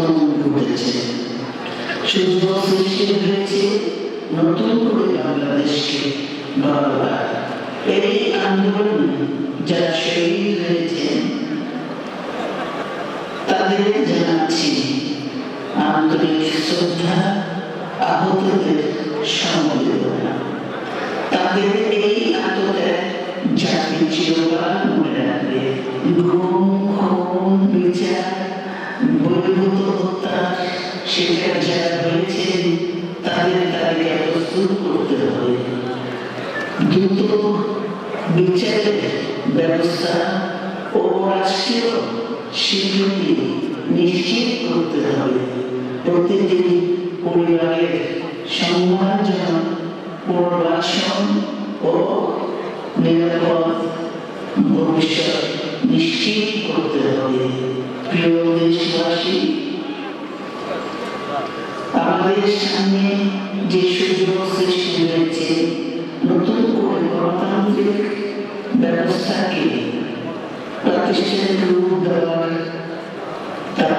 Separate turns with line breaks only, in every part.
পতন ঘটেছে সুযোগ সৃষ্টি হয়েছে নতুন করে বাংলাদেশকে গড়বার এই আন্দোলনে যারা শহীদ হয়েছেন, তাদের জানাচ্ছি আন্তরিক শ্রদ্ধা, আহতদের সমবেদনা। তাদের এই আত্মত্যাগ জাতি চিরকাল মনে রাখবে। গুম খুন বিচার, বহির্ভূত শিকার যারা হয়েছে তাদের তালিকা প্রস্তুত করতে হবে দ্রুত বিচারের ব্যবস্থা ও রাষ্ট্রীয় স্বীকৃতি নিশ্চিত করতে হবে। প্রতিটি পরিবারের সম্মানজনক পুনর্বাসন ও নিরাপদ ভবিষ্যৎ নিশ্চিত করতে হবে। প্রিয় দেশবাসী আমাদের সামনে যে সুযোগ সৃষ্টি হয়েছে, নতুন করে গণতান্ত্রিক ব্যবস্থাকে প্রতিষ্ঠানের রূপ দেওয়ার তা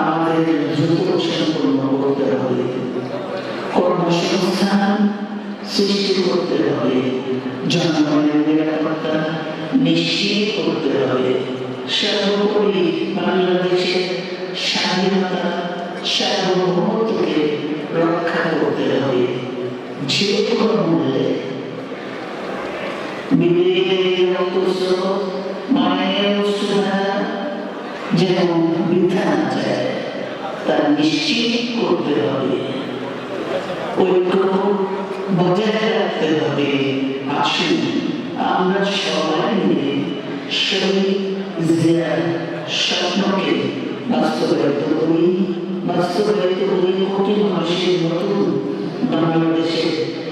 আমাদের দ্রুত সম্পূর্ণ করতে হবে। কর্মসংস্থান সৃষ্টি করতে হবে, জনগণের নিরাপত্তা নিশ্চিত করতে হবে। সর্বোপরি বাংলাদেশের স্বাধীনতা সার্বভৌমত্বকে রক্ষা করতে হবে বিবেকের রক্তস্রোত মায়ের যেন বৃথা না যায়, তা নিশ্চিত করতে হবে। ঐক্য বজায় রাখতে হবে। আসুন, আমরা সবাই মিলে শহীদ জিয়ার স্বপ্নকে বাস্তবায়িত করি। বাস্তবায়িত করি কোটি মানুষের নতুন